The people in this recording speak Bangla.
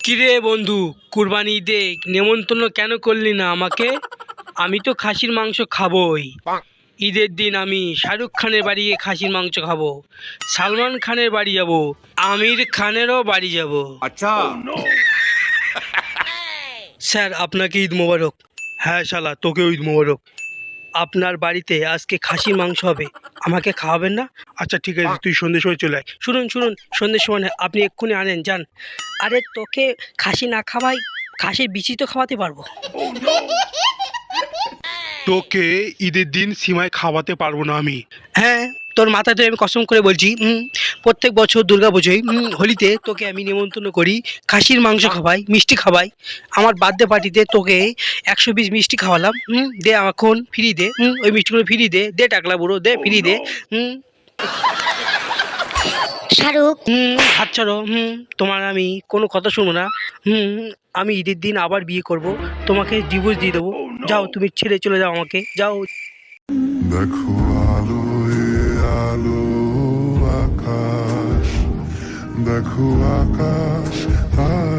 কিরে বন্ধু কুরবানি ঈদে নেমন্তন্ন কেন করলি না আমাকে? আমি তো খাসির মাংস খাবই। ঈদের দিন আমি শাহরুখ খানের বাড়ি গিয়ে খাসির মাংস খাব সালমান খানের বাড়ি যাব আমির খানেরও বাড়ি যাব। আচ্ছা। oh, স্যার আপনাকে ঈদ মোবারক। হ্যাঁ শালা তোকেও ঈদ মোবারক। আপনার বাড়িতে আজকে খাসির মাংস হবে আমাকে খাওয়াবেন না? আচ্ছা ঠিক আছে তুই সন্ধ্যের সময় চলে আয়। শুনুন শুনুন সন্ধ্যের সময় না, আপনি এক্ষুনি আনেন যান। আরে তোকে খাসি না খাওয়াই খাসির বিচি তো খাওয়াতে পারব। তোকে ঈদের দিন সীমায় খাওয়াতে পারব না আমি। হ্যাঁ তোর মাথাতে আমি কসম করে বলছি হুম, প্রত্যেক বছর দুর্গা পুজোয় হুম, হোলিতে তোকে আমি নিমন্ত্রণ করি। খাসির মাংস খাওয়াই মিষ্টি খাওয়াই। আমার বার্থডে পার্টিতে তোকে একশো পিস মিষ্টি খাওয়ালাম। হুম দে এখন ফ্রি দে। হুম ওই মিষ্টিগুলো ফ্রি দে। দে টাকলা বুড়ো দে ফ্রি দে। হুম। শাহরুখ। হুম হাত ছাড়ো। হুম তোমার আমি কোনো কথা শুনব না। হুম আমি ঈদের দিন আবার বিয়ে করব। তোমাকে ডিভোর্স দিয়ে দেবো। যাও তুমি ছেড়ে চলে যাও আমাকে। যাও। দেখো আলো আলো দেখো আকাশ তারা